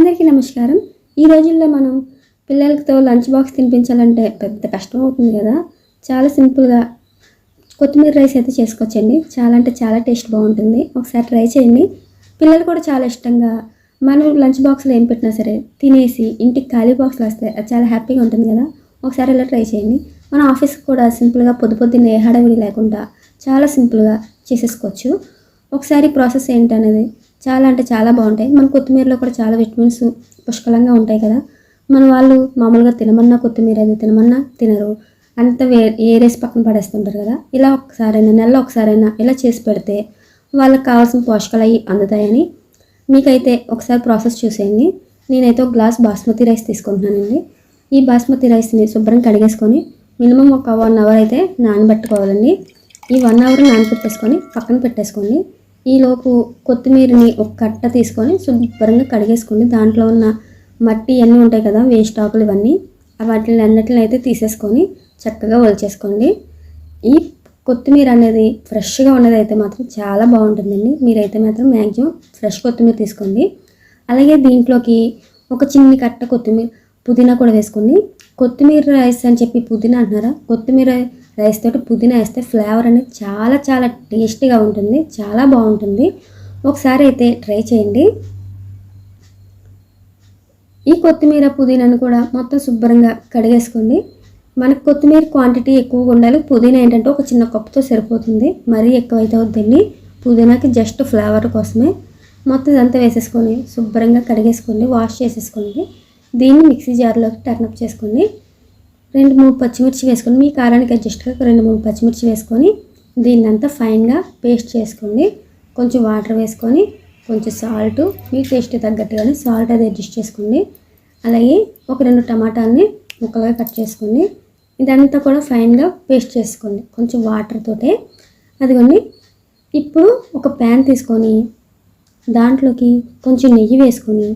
అందరికీ నమస్కారం. ఈ రోజుల్లో మనం పిల్లలతో లంచ్ బాక్స్ తినిపించాలంటే పెద్ద కష్టం అవుతుంది కదా. చాలా సింపుల్గా కొత్తిమీర రైస్ అయితే చేసుకోవచ్చండి. చాలా అంటే చాలా టేస్ట్ బాగుంటుంది. ఒకసారి ట్రై చేయండి. పిల్లలు కూడా చాలా ఇష్టంగా మనం లంచ్ బాక్స్లో ఏం పెట్టినా సరే తినేసి ఇంటికి ఖాళీ బాక్స్లో వస్తే అది చాలా హ్యాపీగా ఉంటుంది కదా. ఒకసారి ఇలా ట్రై చేయండి. మన ఆఫీస్కి కూడా సింపుల్గా పొద్దు పొద్దున్న ఏ హడావిడి లేకుండా చాలా సింపుల్గా చేసేసుకోవచ్చు. ఒకసారి ప్రాసెస్ ఏంటనేది చాలా అంటే చాలా బాగుంటాయి. మన కొత్తిమీరలో కూడా చాలా విటమిన్స్ పుష్కలంగా ఉంటాయి కదా. మన వాళ్ళు మామూలుగా తినమన్నా కొత్తిమీర అది తినమన్నా తినరు. అంత వే ఏరేసి పక్కన పడేస్తుంటారు కదా. ఇలా ఒకసారైనా నెలలో ఒకసారైనా ఇలా చేసి పెడితే వాళ్ళకి కావాల్సిన పోషకాలు అవి అందుతాయని మీకైతే ఒకసారి ప్రాసెస్ చూసేయండి. నేనైతే ఒక గ్లాస్ బాస్మతి రైస్ తీసుకుంటున్నానండి. ఈ బాస్మతి రైస్ని శుభ్రం కడిగేసుకొని మినిమం ఒక వన్ అవర్ అయితే నానబెట్టుకోవాలండి. ఈ వన్ అవర్ నానబెట్టేసుకొని పక్కన పెట్టేసుకోండి. ఈలోపు కొత్తిమీరని ఒక కట్ట తీసుకొని శుభ్రంగా కడిగేసుకోండి దాంట్లో ఉన్న మట్టి అన్నీ ఉంటాయి కదా వేస్ట్ ఆకులు ఇవన్నీ వాటిని అన్నిటిని అయితే తీసేసుకొని చక్కగా ఒలిచేసుకోండి. ఈ కొత్తిమీర అనేది ఫ్రెష్గా ఉన్నది అయితే మాత్రం చాలా బాగుంటుందండి. మీరైతే మాత్రం మ్యాక్సిమం ఫ్రెష్ కొత్తిమీర తీసుకోండి. అలాగే దీంట్లోకి ఒక చిన్ని కట్ట కొత్తిమీర పుదీనా కూడా వేసుకోండి. కొత్తిమీర రైస్ అని చెప్పి పుదీనా అంటున్నారా? కొత్తిమీర రైస్ తోటి పుదీనా వేస్తే ఫ్లేవర్ అనేది చాలా చాలా టేస్టీగా ఉంటుంది చాలా బాగుంటుంది. ఒకసారి అయితే ట్రై చేయండి. ఈ కొత్తిమీర పుదీనాను కూడా మొత్తం శుభ్రంగా కడిగేసుకోండి. మనకు కొత్తిమీర క్వాంటిటీ ఎక్కువగా ఉండాలి. పుదీనా ఏంటంటే ఒక చిన్న కప్పుతో సరిపోతుంది. మరీ ఎక్కువైతే వద్దండి. పుదీనాకి జస్ట్ ఫ్లేవర్ కోసమే. మొత్తం ఇదంతా వేసేసుకొని శుభ్రంగా కడిగేసుకోండి. వాష్ చేసేసుకోండి. దీన్ని మిక్సీ జార్లోకి టర్నప్ చేసుకోండి రెండు మూడు పచ్చిమిర్చి వేసుకొని మీ కారానికి అడ్జస్ట్గా రెండు మూడు పచ్చిమిర్చి వేసుకొని దీన్ని అంతా ఫైన్గా పేస్ట్ చేసుకోండి కొంచెం వాటర్ వేసుకొని కొంచెం సాల్ట్ మీ టేస్ట్ తగ్గట్టుగానే సాల్ట్ అది అడ్జస్ట్ చేసుకోండి అలాగే ఒక రెండు టమాటాలని ముక్కలుగా కట్ చేసుకోండి ఇదంతా కూడా ఫైన్గా పేస్ట్ చేసుకోండి. కొంచెం వాటర్తోటే అదిగోండి ఇప్పుడు ఒక ప్యాన్ తీసుకొని దాంట్లోకి కొంచెం నెయ్యి వేసుకొని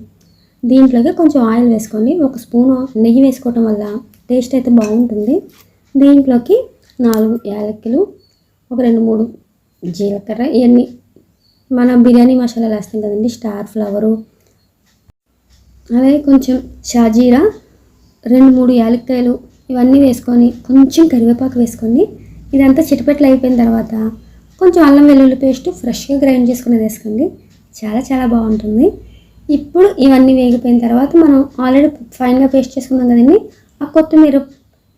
దీంట్లోకి కొంచెం ఆయిల్ వేసుకోండి ఒక స్పూన్ నెయ్యి వేసుకోవటం వల్ల టేస్ట్ అయితే బాగుంటుంది. దీంట్లోకి నాలుగు యాలక్కులు ఒక రెండు మూడు జీలకర్ర ఇవన్నీ. మన బిర్యానీ మసాలాలు వేస్తాం కదండి స్టార్ ఫ్లవరు. అలాగే కొంచెం షాజీరా రెండు మూడు యాలక్కాయలు ఇవన్నీ వేసుకొని కొంచెం కరివేపాకు వేసుకోండి ఇదంతా చిటపెట్లు అయిపోయిన తర్వాత కొంచెం అల్లం వెల్లుల్లి పేస్ట్ ఫ్రెష్గా గ్రైండ్ చేసుకునేది వేసుకోండి. చాలా చాలా బాగుంటుంది. ఇప్పుడు ఇవన్నీ వేగిపోయిన తర్వాత మనం ఆల్రెడీ ఫైన్గా పేస్ట్ చేసుకున్నాం కదండి ఆ కొత్తిమీర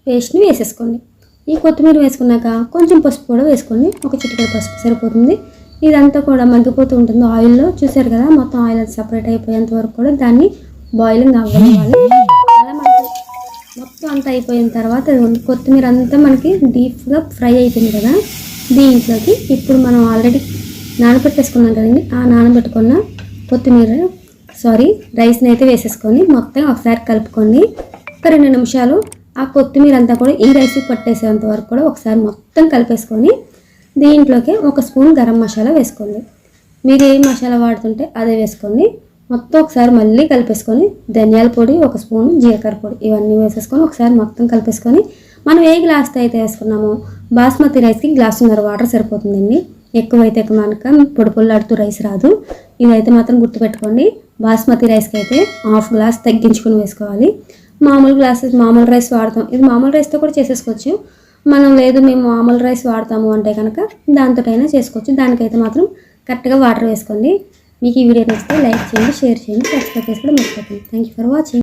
పేస్ట్ని వేసేసుకోండి. ఈ కొత్తిమీర వేసుకున్నాక కొంచెం పసుపు కూడా వేసుకోండి. ఒక చిటికెడ పసుపు సరిపోతుంది. ఇదంతా కూడా మగ్గిపోతూ ఉంటుంది ఆయిల్లో చూసారు కదా మొత్తం ఆయిల్ సపరేట్ అయిపోయేంత వరకు కూడా దాన్ని బాయిలింగ్ అవ్వాలి. అలా మనకి మొత్తం అంతా అయిపోయిన తర్వాత కొత్తిమీర అంతా మనకి డీప్గా ఫ్రై అయిపోయింది కదా. దీంట్లోకి ఇప్పుడు మనం ఆల్రెడీ నానబెట్టేసుకున్నాం కదండి ఆ నానబెట్టుకున్న కొత్తిమీర సారీ రైస్ని అయితే వేసేసుకొని మొత్తం ఒకసారి కలుపుకొని ఒక రెండు నిమిషాలు ఆ కొత్తిమీర అంతా కూడా ఈ రైస్కి పట్టేసేంత వరకు కూడా ఒకసారి మొత్తం కలిపేసుకొని దీంట్లోకి ఒక స్పూన్ గరం మసాలా వేసుకోండి. మీరు ఏ మసాలా వాడుతుంటే అదే వేసుకోండి. మొత్తం ఒకసారి మళ్ళీ కలిపేసుకొని ధనియాల పొడి ఒక స్పూన్ జీలకర్ర పొడి ఇవన్నీ వేసేసుకొని ఒకసారి మొత్తం కలిపేసుకొని మనం ఏ గ్లాస్తో అయితే వేసుకున్నామో బాస్మతి రైస్కి గ్లాసున్నర వాటర్ సరిపోతుందండి. ఎక్కువైతే కనుక పొడి పొల్లాడుతూ రైస్ రాదు. ఇదైతే మాత్రం గుర్తుపెట్టుకోండి. బాస్మతి రైస్కి అయితే హాఫ్ గ్లాస్ తగ్గించుకొని వేసుకోవాలి. మామూలు గ్లాసెస్ మామూలు రైస్ వాడతాం. ఇది మామూలు రైస్తో కూడా చేసేసుకోవచ్చు. మనం లేదు మేము మామూలు రైస్ వాడతాము అంటే కనుక దాంతోటైనా చేసుకోవచ్చు. దానికైతే మాత్రం కరెక్ట్గా వాటర్ వేసుకోండి. మీకు ఈ వీడియో నచ్చితే లైక్ చేయండి షేర్ చేయండి సబ్స్క్రైబ్ చేసుకోవడం మర్చిపోతుంది థ్యాంక్ యూ ఫర్ వాచింగ్